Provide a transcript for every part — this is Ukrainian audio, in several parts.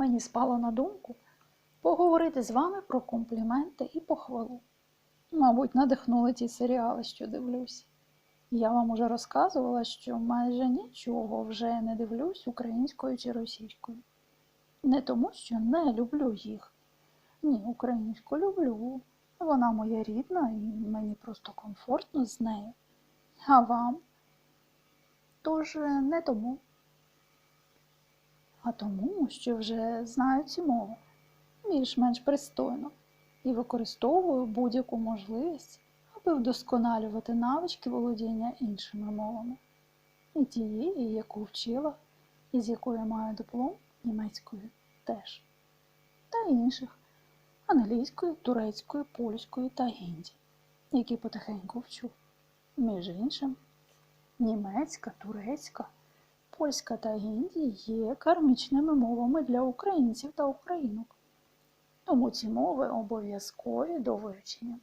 мені спало на думку поговорити з вами про компліменти і похвалу. Мабуть, надихнули ті серіали, що дивлюсь. Я вам уже розказувала, що майже нічого вже не дивлюсь українською чи російською. Не тому, що не люблю їх. Ні, українську люблю. Вона моя рідна і мені просто комфортно з нею. А вам? Тож не тому. А тому, що вже знаю ці мови більш-менш пристойно і використовую будь-яку можливість, аби вдосконалювати навички володіння іншими мовами. І тієї, яку вчила, і з якою маю диплом німецькою теж, та інших англійською, турецькою, польською та гінді, які потихеньку вчу. Між іншим, німецька, турецька, польська та гінді є кармічними мовами для українців та українок. Тому ці мови обов'язкові до вивчення.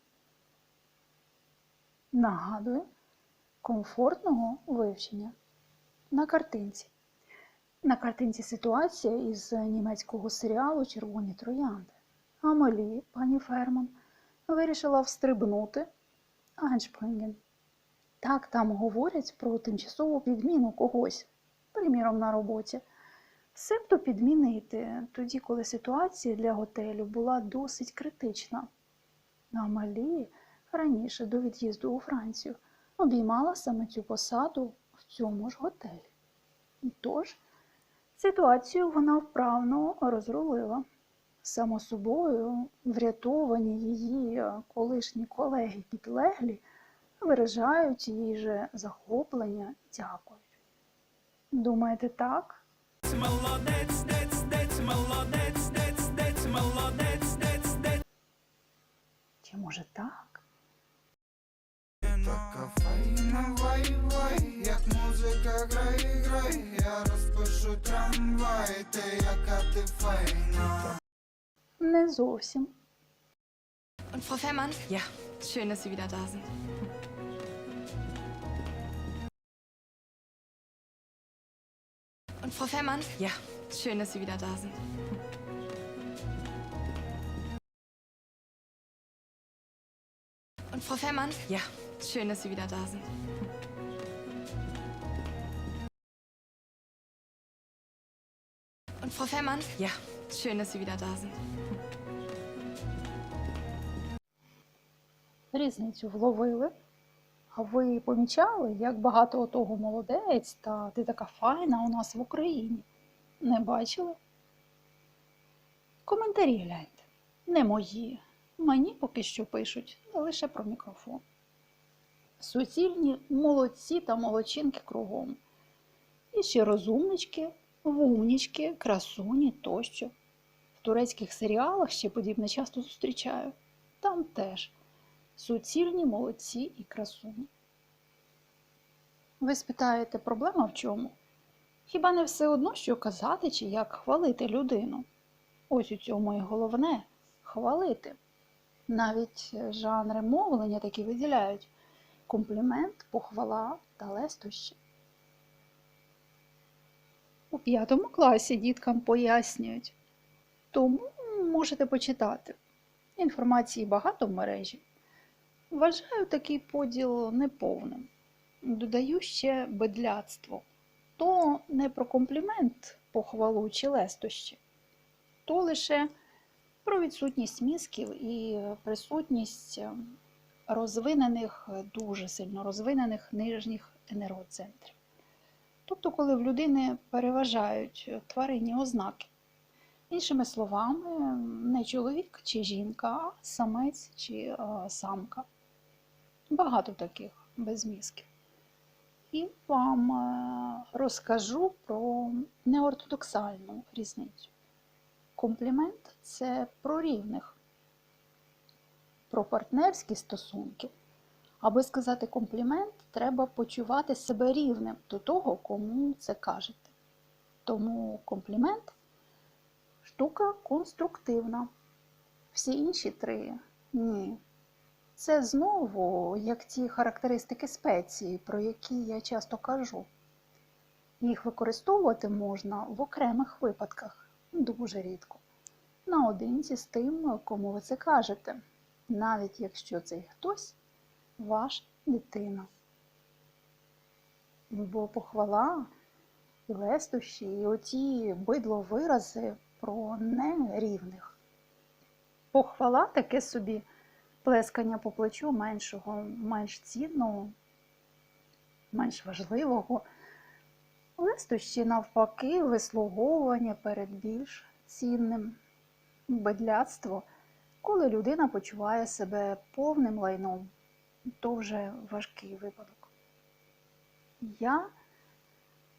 Нагадую, комфортного вивчення на картинці. На картинці ситуація із німецького серіалу Червоні троянди. Амелі, пані Ферман, вирішила встрибнути Аншпринген. Так там говорять про тимчасову підміну когось, приміром на роботі. Себто підмінити тоді, коли ситуація для готелю була досить критична. Амелі раніше до від'їзду у Францію обіймала саме цю посаду в цьому ж готелі. Тож, ситуацію вона вправно розрулила. Само собою, врятовані її колишні колеги підлеглі виражають їй же захоплення і дякують. Думаєте так? Молодець, дець, дець, молодець, дець, дець, молодець, дець, дець. Чи може так? Така файна вай-вай, як музика грай, грай, я розпишу трамвай, ти яка ти файна. Не зовсім. Und Frau Fährmann? Ja. Schön, dass Sie wieder da sind. Und Frau Fährmann? Ja. Schön, dass Sie wieder da sind. Und Frau Fährmann? Ja. Schön, dass Sie wieder da sind. Und Frau Fährmann? Ja. Schön, dass Sie wieder da sind. Різницю вловили. А ви помічали, як багато отого молодець та ти така файна у нас в Україні? Не бачили? Коментарі гляньте. Не мої. Мені поки що пишуть лише про мікрофон. Суцільні молодці та молодчинки кругом. І ще розумнички, вумнічки, красуні тощо. В турецьких серіалах ще подібне часто зустрічаю. Там теж суцільні молодці і красуні. Ви спитаєте, проблема в чому? Хіба не все одно, що казати чи як хвалити людину? Ось у цьому і головне хвалити. Навіть жанри мовлення такі виділяють комплімент, похвала та лестощі. У п'ятому класі діткам пояснюють, тому можете почитати. Інформації багато в мережі. Вважаю такий поділ неповним. Додаю ще бедляцтво. То не про комплімент, похвалу чи лестощі, то лише про відсутність мізків і присутність е, розвинених, дуже сильно розвинених нижніх енергоцентрів. Тобто, коли в людини переважають тваринні ознаки. Іншими словами, не чоловік чи жінка, а самець чи е, самка. Багато таких без мізків. І вам е, розкажу про неортодоксальну різницю. Комплімент це про рівних, про партнерські стосунки. Аби сказати комплімент, треба почувати себе рівним до того, кому це кажете. Тому комплімент штука конструктивна. Всі інші три ні. Це знову як ті характеристики спеції, про які я часто кажу. Їх використовувати можна в окремих випадках, дуже рідко. Наодинці з тим, кому ви це кажете, навіть якщо цей хтось ваша дитина. Бо похвала лестощі, і оті бидловирази про нерівних. Похвала таке собі плескання по плечу меншого, менш цінного, менш важливого. Лестощі, навпаки, вислуговування перед більш цінним. Бедляцтво, коли людина почуває себе повним лайном, то вже важкий випадок. Я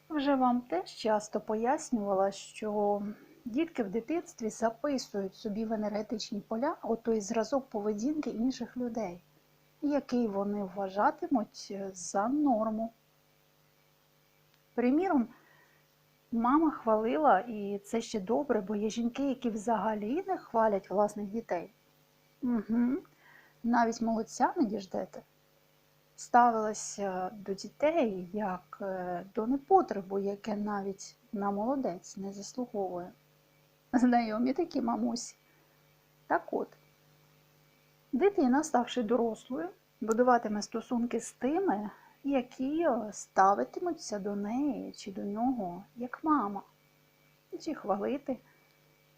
вже вам теж часто пояснювала, що дітки в дитинстві записують собі в енергетичні поля отой зразок поведінки інших людей, який вони вважатимуть за норму. Приміром, мама хвалила, і це ще добре, бо є жінки, які взагалі не хвалять власних дітей. Угу. Навіть молодця не діждете. Ставилася до дітей як е, до непотребу, яке навіть на молодець не заслуговує. Знайомі такі мамусі. Так от, дитина, ставши дорослою, будуватиме стосунки з тими, які ставитимуться до неї чи до нього як мама, чи хвалити,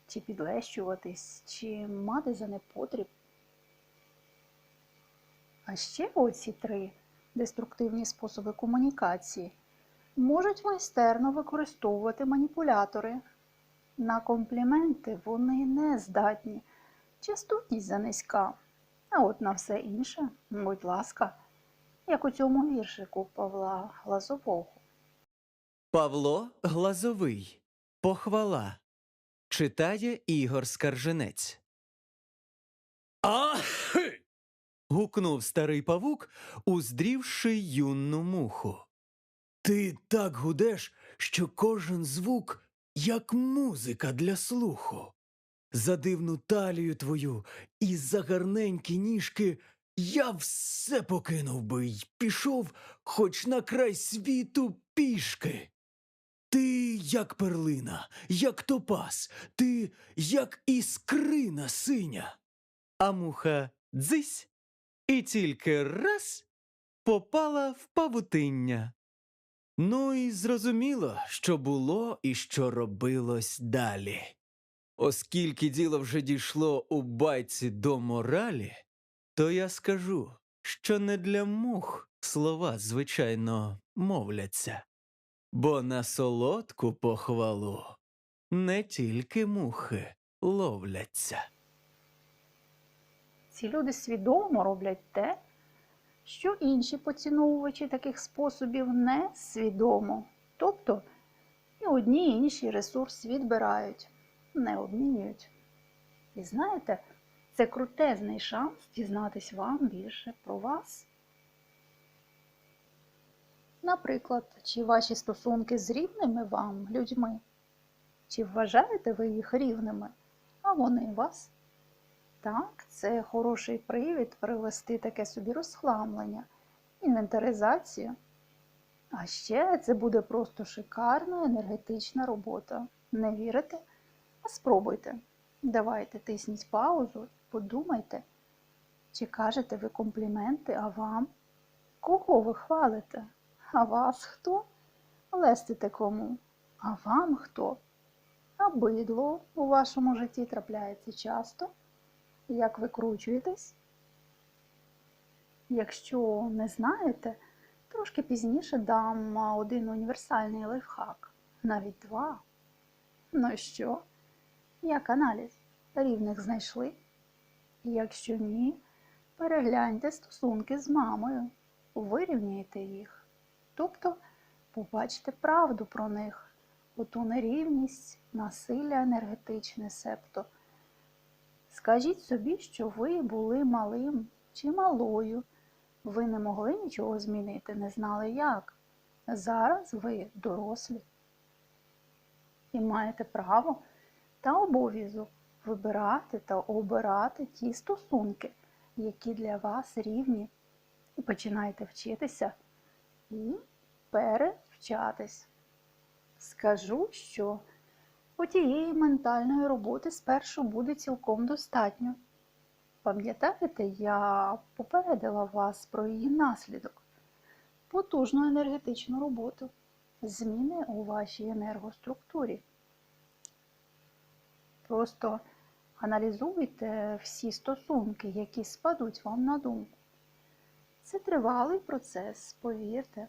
чи підлещуватись, чи мати за непотріб. А ще оці три деструктивні способи комунікації можуть майстерно використовувати маніпулятори. На компліменти вони не здатні, частотність занизька. А от на все інше, будь ласка, як у цьому віршику Павла Глазового. Павло Глазовий. Похвала. Читає Ігор Скарженець. А! хи! гукнув старий павук, уздрівши юну муху. Ти так гудеш, що кожен звук, як музика для слуху. За дивну талію твою і за гарненькі ніжки я все покинув би й пішов хоч на край світу пішки. Ти як перлина, як топаз, ти як іскрина синя. А муха дзись і тільки раз попала в павутиння. Ну і зрозуміло, що було і що робилось далі. Оскільки діло вже дійшло у байці до моралі, то я скажу, що не для мух слова, звичайно, мовляться, бо на солодку похвалу не тільки мухи ловляться. Ці люди свідомо роблять те, що інші поціновувачі таких способів не свідомо. Тобто і одні і інші ресурс відбирають, не обмінюють. І знаєте, це крутезний шанс дізнатись вам більше про вас. Наприклад, чи ваші стосунки з рівними вам людьми? Чи вважаєте ви їх рівними, а вони вас? Так, це хороший привід провести таке собі розхламлення, інвентаризацію. А ще це буде просто шикарна енергетична робота. Не вірите? А спробуйте. Давайте тисніть паузу, подумайте, чи кажете ви компліменти, а вам? Кого ви хвалите? А вас хто? Лестите кому? А вам хто? А бидло у вашому житті трапляється часто? Як викручуєтесь? Якщо не знаєте, трошки пізніше дам один універсальний лайфхак, навіть два. Ну що? Як аналіз? Рівних знайшли? Якщо ні, перегляньте стосунки з мамою, вирівняйте їх. Тобто побачите правду про них, оту нерівність, насилля енергетичне септо. Скажіть собі, що ви були малим чи малою. Ви не могли нічого змінити, не знали як. Зараз ви дорослі і маєте право та обов'язок вибирати та обирати ті стосунки, які для вас рівні. І починайте вчитися і перевчатись. Скажу, що Отієї ментальної роботи спершу буде цілком достатньо. Пам'ятаєте, я попередила вас про її наслідок, потужну енергетичну роботу, зміни у вашій енергоструктурі. Просто аналізуйте всі стосунки, які спадуть вам на думку. Це тривалий процес, повірте.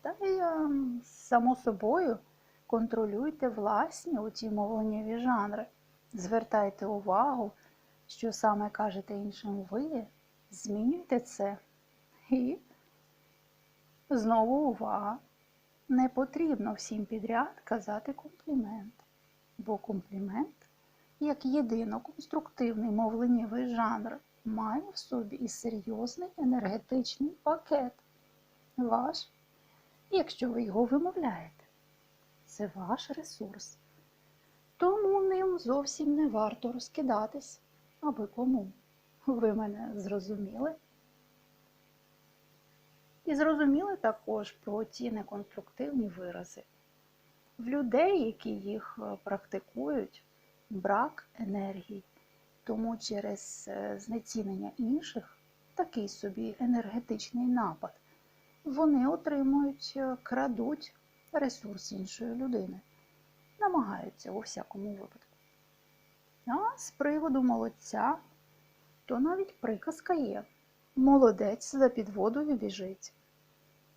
Та й, е, само собою, контролюйте власні оті мовленнєві жанри. Звертайте увагу, що саме кажете іншим ви, змінюйте це. І знову увага. Не потрібно всім підряд казати комплімент, бо комплімент, як єдино конструктивний мовленнєвий жанр, має в собі і серйозний енергетичний пакет. Ваш, якщо ви його вимовляєте, це ваш ресурс. Тому ним зовсім не варто розкидатись. Аби кому? Ви мене зрозуміли? І зрозуміли також про ті неконструктивні вирази. В людей, які їх е, практикують, брак енергії. Тому через е, знецінення інших, такий собі енергетичний напад, вони отримують, е, крадуть ресурс іншої людини, намагаються у всякому випадку. А з приводу молодця, то навіть приказка є. Молодець за підводою біжить.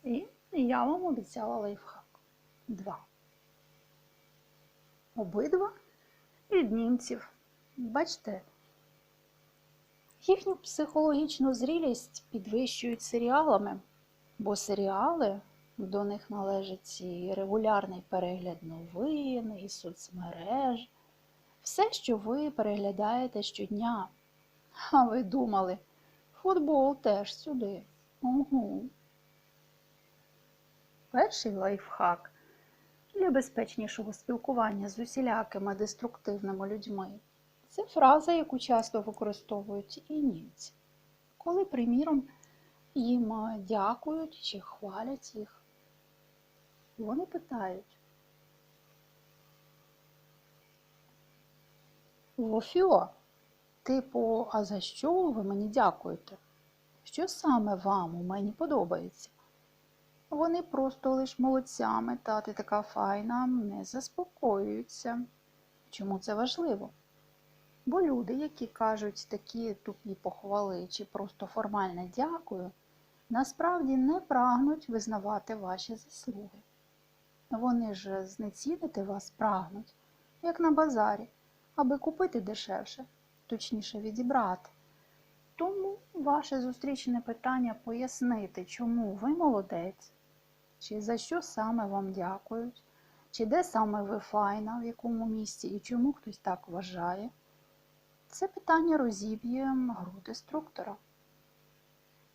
І я вам обіцяла лайфхак. Два. Обидва від німців. Бачите, їхню психологічну зрілість підвищують серіалами, бо серіали до них належить і регулярний перегляд новин, і соцмереж. Все, що ви переглядаєте щодня. А ви думали, футбол теж сюди. Угу. Перший лайфхак для безпечнішого спілкування з усілякими деструктивними людьми. Це фраза, яку часто використовують і німці. Коли, приміром, їм дякують чи хвалять їх, вони питають. Вофіо, типу, а за що ви мені дякуєте? Що саме вам у мені подобається? Вони просто лиш молодцями, та ти така файна, не заспокоюються. Чому це важливо? Бо люди, які кажуть такі тупі похвали чи просто формальне дякую, насправді не прагнуть визнавати ваші заслуги. Вони ж знецінити вас прагнуть, як на базарі, аби купити дешевше, точніше відібрати. Тому ваше зустрічне питання пояснити, чому ви молодець, чи за що саме вам дякують, чи де саме ви файна, в якому місці і чому хтось так вважає. Це питання розіб'є гру деструктора.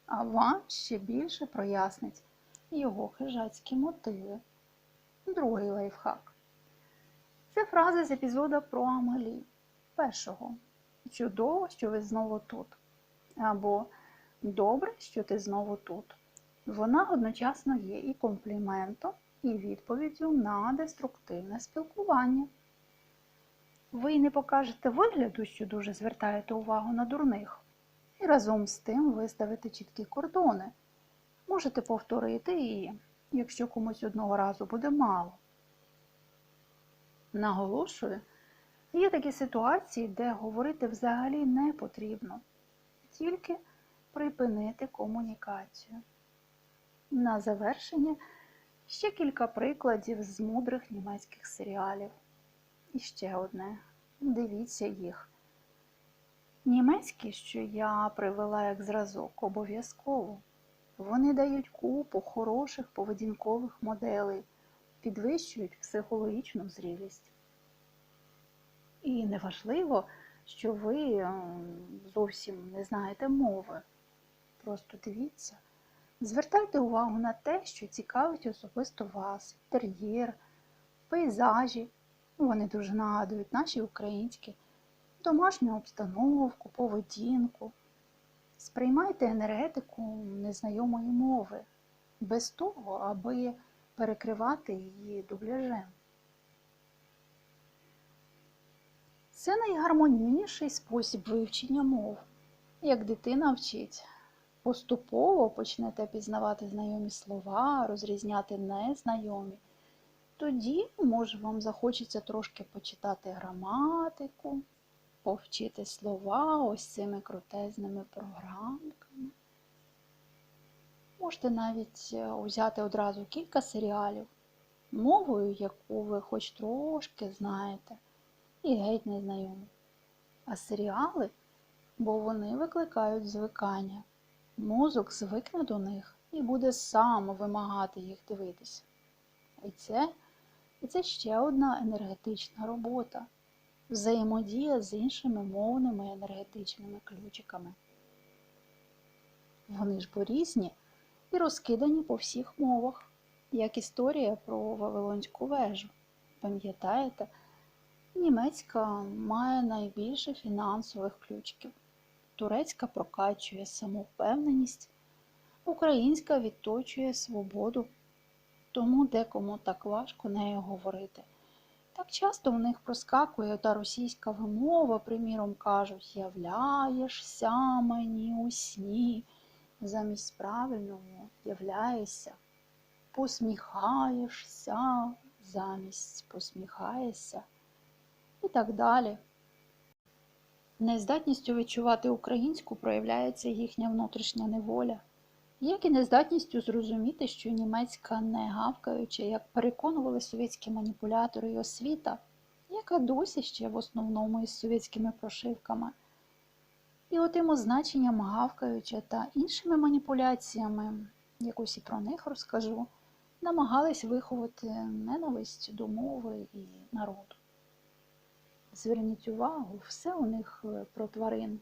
А вам ще більше прояснить його хижацькі мотиви. Другий лайфхак. Це фраза з епізода про Амелі. Першого. Чудово, що ви знову тут. Або Добре, що ти знову тут. Вона одночасно є і компліментом, і відповіддю на деструктивне спілкування. Ви не покажете вигляду, що дуже звертаєте увагу на дурних, і разом з тим виставите чіткі кордони. Можете повторити її, якщо комусь одного разу буде мало. Наголошую, є такі ситуації, де говорити взагалі не потрібно, тільки припинити комунікацію. На завершення ще кілька прикладів з мудрих німецьких серіалів. І ще одне. Дивіться їх. Німецькі, що я привела як зразок, обов'язково. Вони дають купу хороших поведінкових моделей, підвищують психологічну зрілість. І неважливо, що ви ем, зовсім не знаєте мови. Просто дивіться. Звертайте увагу на те, що цікавить особисто вас, тер'єр, пейзажі. Вони дуже нагадують наші українські, домашню обстановку, поведінку. Сприймайте енергетику незнайомої мови, без того, аби перекривати її дубляжем. Це найгармонійніший спосіб вивчення мов. Як дитина вчить, поступово почнете пізнавати знайомі слова, розрізняти незнайомі. Тоді, може, вам захочеться трошки почитати граматику, повчити слова ось цими крутезними програмками. Можете навіть е, взяти одразу кілька серіалів, мовою, яку ви хоч трошки знаєте, і геть не знайомі. А серіали, бо вони викликають звикання. Мозок звикне до них і буде сам вимагати їх дивитися. І це, і це ще одна енергетична робота взаємодія з іншими мовними енергетичними ключиками. Вони ж бо різні і розкидані по всіх мовах, як історія про Вавилонську вежу. Пам'ятаєте, німецька має найбільше фінансових ключиків, турецька прокачує самовпевненість, українська відточує свободу, тому декому так важко нею говорити. Так часто в них проскакує та російська вимова, приміром кажуть, являєшся мені у сні, замість правильного являєшся, посміхаєшся, замість посміхаєшся і так далі. Нездатністю відчувати українську проявляється їхня внутрішня неволя, як і нездатністю зрозуміти, що німецька не гавкаюча, як переконували совєтські маніпулятори і освіта, яка досі ще в основному із совєтськими прошивками. І отим означенням гавкаюча та іншими маніпуляціями, якось і про них розкажу, намагались виховати ненависть до мови і народу. Зверніть увагу, все у них е, про тварин.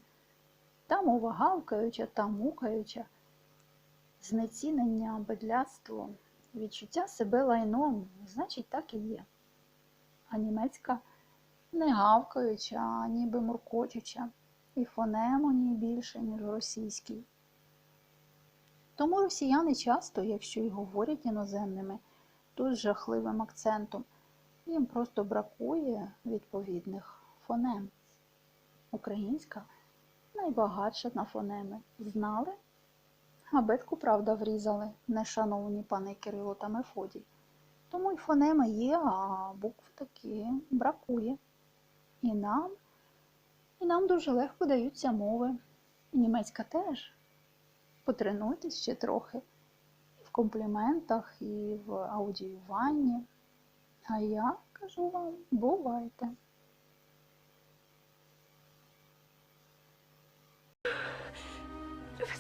Та мова гавкаюча, та мукаюча, знецінення, бедляцтво, відчуття себе лайном, значить, так і є. А німецька не гавкаюча, а ніби муркочуча, і фонемоній більше, ніж російський. Тому росіяни часто, якщо й говорять іноземними, то з жахливим акцентом, їм просто бракує відповідних фонем. Українська найбагатша на фонеми. Знали? Абетку, правда, врізали, нешановні пани Кирило та Мефодій. Тому й фонеми є, а букв таки бракує. І нам, і нам дуже легко даються мови. І німецька теж. Потренуйтесь ще трохи і в компліментах, і в аудіюванні. А я кажу вам, бувайте.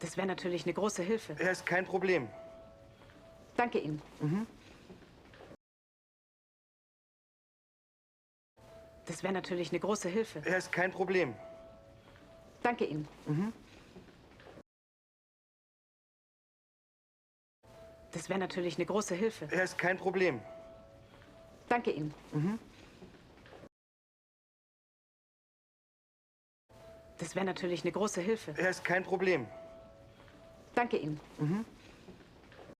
Das wäre natürlich eine große Hilfe. Er ist kein Problem. Danke Ihnen. Das wäre natürlich eine große Hilfe. Er ist kein Problem. Danke Ihnen. Das wäre natürlich eine große Hilfe. Er ist kein Problem. Danke Ihnen. Das wäre natürlich eine große Hilfe. Er ist kein Problem. Danke Ihnen.